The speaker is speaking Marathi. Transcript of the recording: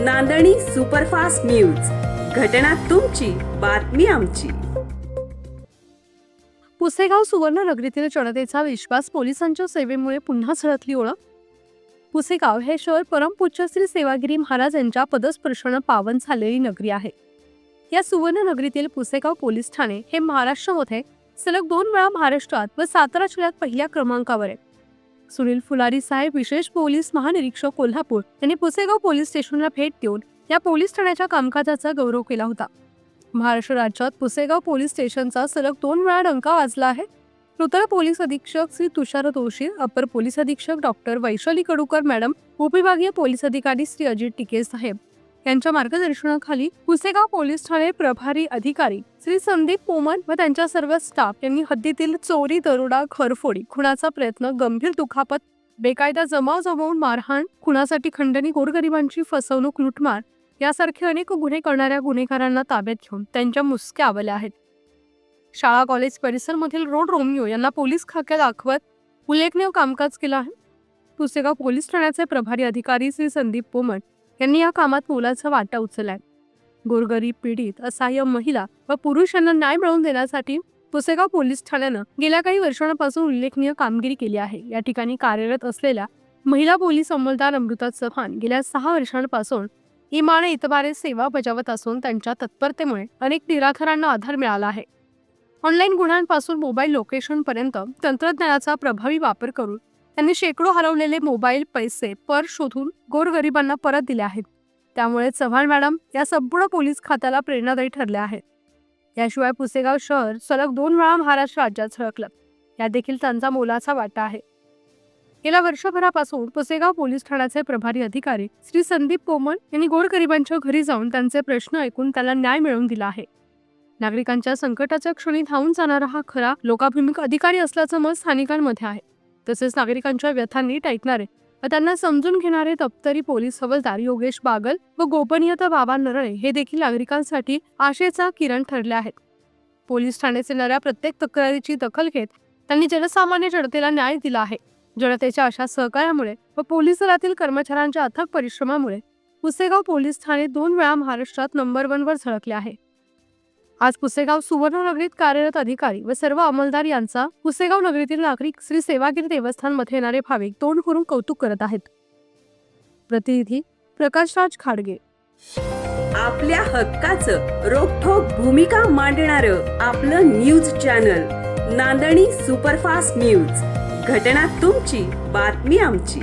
नांदणी सुपरफास्ट न्यूज. घटना तुमची बातमी आमची. पुसेगाव सुवर्ण नगरीतील जनतेचा विश्वास पोलिसांच्या सेवेमुळे पुन्हा झळकली ओळख. पुसेगाव हे शहर परमपूज्य श्री सेवागिरी महाराज यांच्या पदस्पर्शानं पावन झालेली नगरी आहे. या सुवर्ण नगरीतील पुसेगाव पोलीस ठाणे हे महाराष्ट्रामध्ये सलग दोन वेळा महाराष्ट्रात व सातारा जिल्ह्यात पहिल्या क्रमांकावर आहे. सुनील फुलारी साहेब विशेष पोलीस महानिरीक्षक कोल्हापूर यांनी पुसेगाव पोलीस स्टेशनला भेट देऊन या पोलीस ठाण्याच्या कामकाजाचा गौरव केला होता. महाराष्ट्र राज्यात पुसेगाव पोलीस स्टेशनचा सलग दोन वेळा डंका वाजला आहे. नूतन पोलीस अधीक्षक श्री तुषार दोशी अपर पोलीस अधीक्षक डॉक्टर वैशाली कडूकर मॅडम उपविभागीय पोलीस अधिकारी श्री अजित टिके साहेब यांच्या मार्गदर्शनाखाली पुसेगाव पोलीस ठाणे प्रभारी अधिकारी श्री संदीप पोमन व त्यांच्या सर्व स्टाफ यांनी हद्दीतील चोरी दरोडा खरफोडी खुणाचा प्रयत्न गंभीर दुखापत बेकायदा जमाव जमवून मारहाण खुणासाठी खंडणी गोरगरिबांची फसवणूक लुटमार यासारखे अनेक गुन्हे करणाऱ्या गुन्हेगारांना ताब्यात घेऊन त्यांच्या मुसक्या आवल्या आहेत. शाळा कॉलेज परिसरमधील रोड रोमिओ यांना पोलीस खाक्या दाखवत उल्लेखनीय कामकाज केलं आहे. पुसेगाव पोलीस ठाण्याचे प्रभारी अधिकारी श्री संदीप पोमट यांनी या कामात मोलाचा वाटा उचललाय. गोरगरीब पीडित असहाय्य महिला व पुरुषांना न्याय मिळवून देण्यासाठी पुसेगाव पोलीस ठाण्यानं गेल्या काही वर्षांपासून उल्लेखनीय कामगिरी केली आहे. या ठिकाणी कार्यरत असलेल्या महिला पोलीस अंमलदार अमृता चव्हाण गेल्या सहा वर्षांपासून इमाने इतबारे सेवा बजावत असून त्यांच्या तत्परतेमुळे अनेक निराधारांना आधार मिळाला आहे. ऑनलाईन गुन्ह्यांपासून मोबाईल लोकेशनपर्यंत तंत्रज्ञानाचा प्रभावी वापर करून त्यांनी शेकडो हरवलेले मोबाईल पैसे पर शोधून गोरगरिबांना परत दिले आहेत. त्यामुळे चव्हाण मॅडम या संपूर्ण पोलीस खात्याला प्रेरणादायी ठरल्या आहेत. याशिवाय पुसेगाव शहर सलग दोन वेळा महाराष्ट्र राज्यात झळकलं. या देखील त्यांचा मोलाचा वाटा आहे. गेल्या वर्षभरापासून पुसेगाव पोलीस ठाण्याचे प्रभारी अधिकारी श्री संदीप कोमल यांनी गोरगरिबांच्या घरी जाऊन त्यांचे प्रश्न ऐकून त्याला न्याय मिळवून दिला आहे. नागरिकांच्या संकटाच्या क्षणी धावून जाणारा हा खरा लोकाभिमुख अधिकारी असल्याचं मत स्थानिकांमध्ये आहे. तसेच नागरिकांच्या व्यथा नीट ऐकणारे व त्यांना समजून घेणारे तप्तरी पोलीस हवालदार योगेश बागल व गोपनीयता बाबा नरळे हे देखील नागरिकांसाठी आशेचा किरण ठरले आहेत. पोलीस ठाण्यात येणाऱ्या प्रत्येक तक्रारीची दखल घेत त्यांनी जनसामान्य जनतेला न्याय दिला आहे. जनतेच्या अशा सहकार्यामुळे व पोलीस दलातील कर्मचाऱ्यांच्या अथक परिश्रमामुळे पुसेगाव पोलीस ठाणे दोन वेळा महाराष्ट्रात नंबर वन वर झळकले आहे. आज पुसेगाव सुवर्णनगरीत कार्यरत अधिकारी व सर्व अंमलदार यांचा पुसेगाव नगरीतील नागरिक श्री सेवागिरी देवस्थानमध्ये येणारे भाविक तोंड करून कौतुक करत आहेत. प्रतिनिधी प्रकाशराज खाडगे. आपल्या हक्काचं रोखोक भूमिका मांडणार आपलं news channel Nandani superfast news. घटना तुमची बातमी आमची.